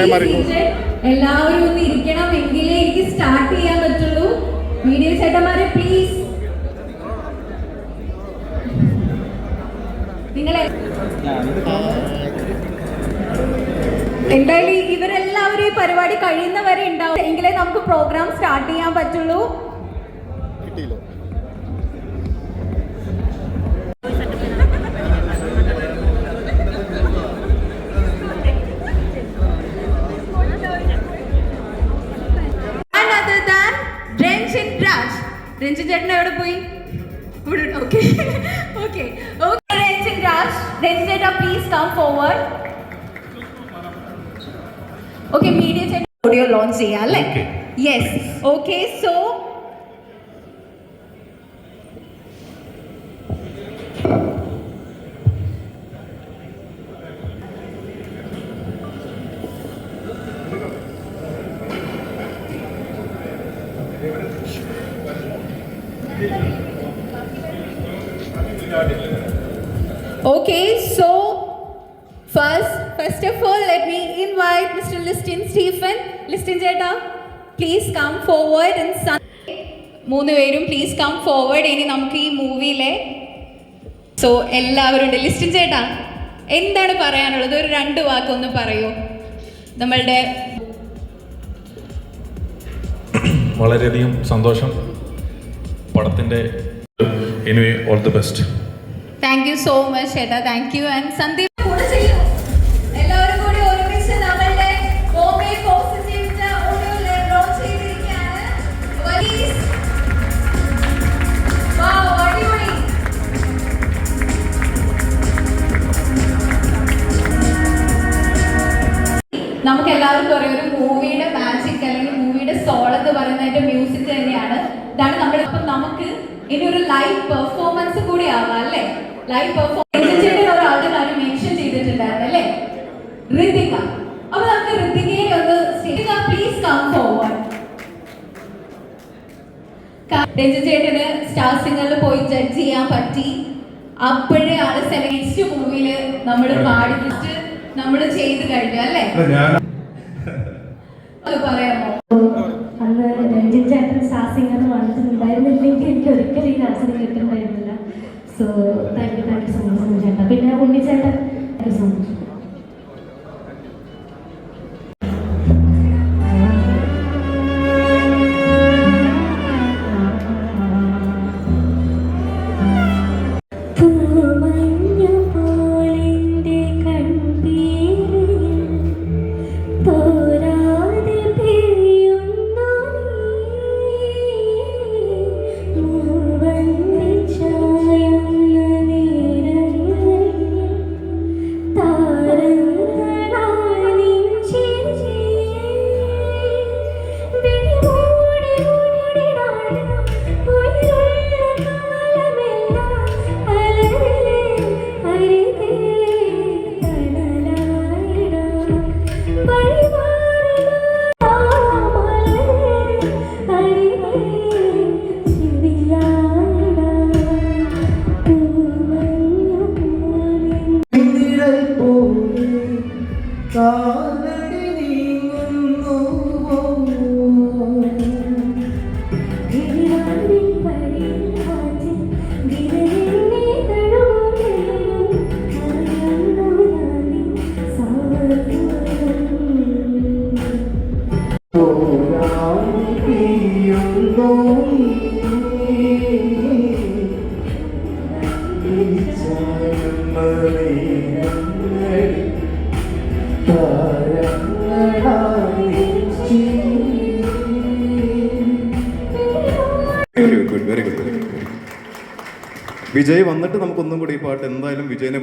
എല്ലാവരും ഒന്ന് ഇരിക്കണം എങ്കിലേ എനിക്ക് സ്റ്റാർട്ട് ചെയ്യാൻ പറ്റുള്ളൂ. വീഡിയോ ചേട്ടന്മാരെ പ്ലീസ് നിങ്ങളെ എന്തായാലും ഇവരെല്ലാവരും ഈ പരിപാടി കഴിയുന്നവരെ ഉണ്ടാവും. എങ്കിലേ നമുക്ക് പ്രോഗ്രാം സ്റ്റാർട്ട് ചെയ്യാൻ പറ്റുള്ളൂ. രാജ് രഞ്ജിൻ ചേട്ടൻ എവിടെ പോയി ഇവിടെ okay okay okay Ranjin Raj Ranjin ചേട്ടാ please come forward okay media ചേട്ടൻ ഓഡിയോ ലോഞ്ച് ചെയ്യാം അല്ലേ Okay. Yes okay so Okay, so first, first of all, let me invite Mr. Liston Stephen. Liston Jeta, please come forward and sun. മൂന്ന് പേരും please come forward ഇനി നമുക്ക് ഈ മൂവിയിലെ so എല്ലാവരും ഉണ്ട് ലിസ്റ്റിൻ ചേട്ടാ എന്താണ് പറയാനുള്ളത് ഒരു രണ്ട് വാക്കൊന്ന് പറയൂ നമ്മളുടെ വളരെയധികം സന്തോഷം പടത്തിന്റെ anyway all the best thank you so much ചേട്ടാ താങ്ക് യു ആൻഡ് സന്ദീപ് കൂടെ ചെയ്യൂ എല്ലാവരും കൂടി ഒരുമിച്ച് നമ്മളുടെ ബോംബെ പോസിറ്റീവിന്റെ ഓഡിയോ ലോഞ്ച് ചെയ്തിരിക്കുകയാണ്. Please. Wow, അടിപൊളി. നമുക്ക് എല്ലാവർക്കും അറിയാം ഒരു മൂവിയുടെ മാജിക് അല്ലെങ്കിൽ മൂവിയുടെ സോൾ എന്ന് പറയുന്നതിന്റെ മ്യൂസിക് തന്നെയാണ്. ഇതാണ് നമ്മുടെ അപ്പം നമുക്ക് ഇനി ഒരു ലൈവ് പെർഫോമൻസ് കൂടി ആവാം അല്ലേ? ലൈവ് പെർഫോമൻസ് ഒരാളുടെ കാര്യം മെൻഷൻ ചെയ്തിട്ടുണ്ടായിരുന്നു അല്ലേ? ഋതിക അപ്പൊ നമുക്ക് ഋതികയെ ഒന്ന് Ritika please come forward Ranjan ചേട്ടന് സ്റ്റാർ സിംഗറിൽ പോയി ജഡ്ജ് ചെയ്യാൻ പറ്റി. അപ്പോഴേ ആൾ സെലക്ട് മൂവിയിൽ നമ്മൾ പാടിച്ചിട്ട് നമ്മൾ ചെയ്ത് കഴിഞ്ഞു അല്ലേ? അത് പറയാമോ? So thank you thank you so much ചേട്ടാ very good very good Vijay വന്നിട്ട് നമുക്കൊന്നും കൂടി ഈ പാട്ട് എന്തായാലും വിജയനെ